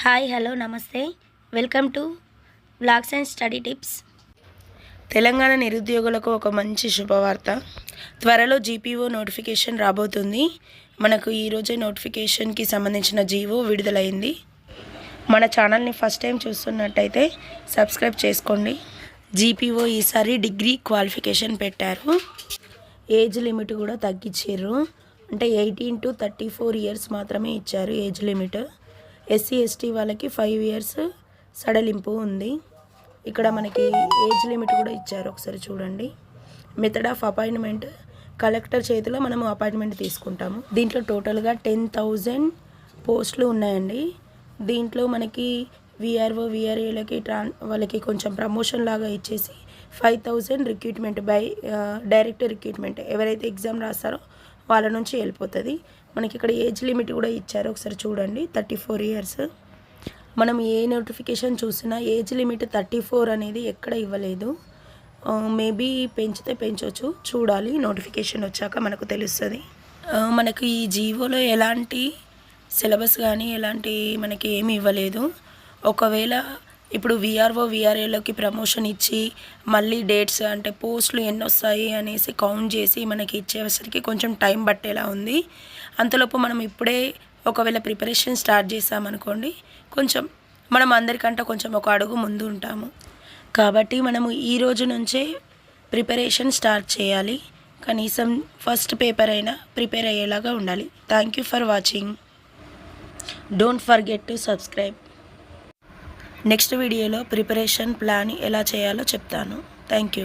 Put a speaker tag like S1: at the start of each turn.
S1: Hi hello నమస్తే. Welcome to blogs and study tips.
S2: Telangana నిరుద్యోగులకు ఒక మంచి శుభవార్త. త్వరలో జీపీఓ నోటిఫికేషన్ రాబోతుంది. మనకు ఈరోజే నోటిఫికేషన్కి సంబంధించిన జీవో విడుదలైంది. మన ఛానల్ని ఫస్ట్ టైం చూస్తున్నట్టయితే సబ్స్క్రైబ్ చేసుకోండి. జీపీఓ ఈసారి డిగ్రీ క్వాలిఫికేషన్ పెట్టారు. ఏజ్ లిమిట్ కూడా తగ్గించారు. అంటే eighteen to thirty four years మాత్రమే ఇచ్చారు ఏజ్ లిమిట్. ఎస్సీ ఎస్టీ వాళ్ళకి ఫైవ్ ఇయర్స్ సడలింపు ఉంది. ఇక్కడ మనకి ఏజ్ లిమిట్ కూడా ఇచ్చారు ఒకసారి చూడండి. మెథడ్ ఆఫ్ అపాయింట్మెంట్ కలెక్టర్ చేతిలో మనము అపాయింట్మెంట్ తీసుకుంటాము. దీంట్లో టోటల్గా టెన్ థౌజండ్ పోస్టులు ఉన్నాయండి. దీంట్లో మనకి విఆర్ఓ విఆర్ఏలకి ట్రాన్ వాళ్ళకి కొంచెం ప్రమోషన్ లాగా ఇచ్చేసి five thousand recruitment by direct recruitment ఎవరైతే ఎగ్జామ్ రాస్తారో వాళ్ళ నుంచి వెళ్ళిపోతుంది. మనకి ఇక్కడ ఏజ్ లిమిట్ కూడా ఇచ్చారు. ఒకసారి చూడండి. Thirty four years. మనం ఏ నోటిఫికేషన్ చూసినా ఏజ్ లిమిట్ థర్టీ ఫోర్ అనేది ఎక్కడ ఇవ్వలేదు. మేబీ పెంచితే పెంచవచ్చు చూడాలి. నోటిఫికేషన్ వచ్చాక మనకు తెలుస్తుంది. మనకు ఈ జీవోలో ఎలాంటి సిలబస్ కానీ ఎలాంటి మనకి ఏమి ఇవ్వలేదు. ఒకవేళ ఇప్పుడు విఆర్ఓ విఆర్ఏలోకి ప్రమోషన్ ఇచ్చి మళ్ళీ డేట్స్ అంటే పోస్టులు ఎన్ని వస్తాయి అనేసి కౌంట్ చేసి మనకి ఇచ్చేసరికి కొంచెం టైం పట్టేలా ఉంది. అంతలోపు మనం ఇప్పుడే ఒకవేళ ప్రిపరేషన్ స్టార్ట్ చేసామనుకోండి కొంచెం మనం అందరికంటే కొంచెం ఒక అడుగు ముందు ఉంటాము. కాబట్టి మనము ఈ రోజు నుంచే ప్రిపరేషన్ స్టార్ట్ చేయాలి. కనీసం ఫస్ట్ పేపర్ అయినా ప్రిపేర్ అయ్యేలాగా ఉండాలి. Thank you for watching don't forget to subscribe next వీడియోలో ప్రిపరేషన్ ప్లాన్ ఎలా చేయాలో చెప్తాను. Thank you.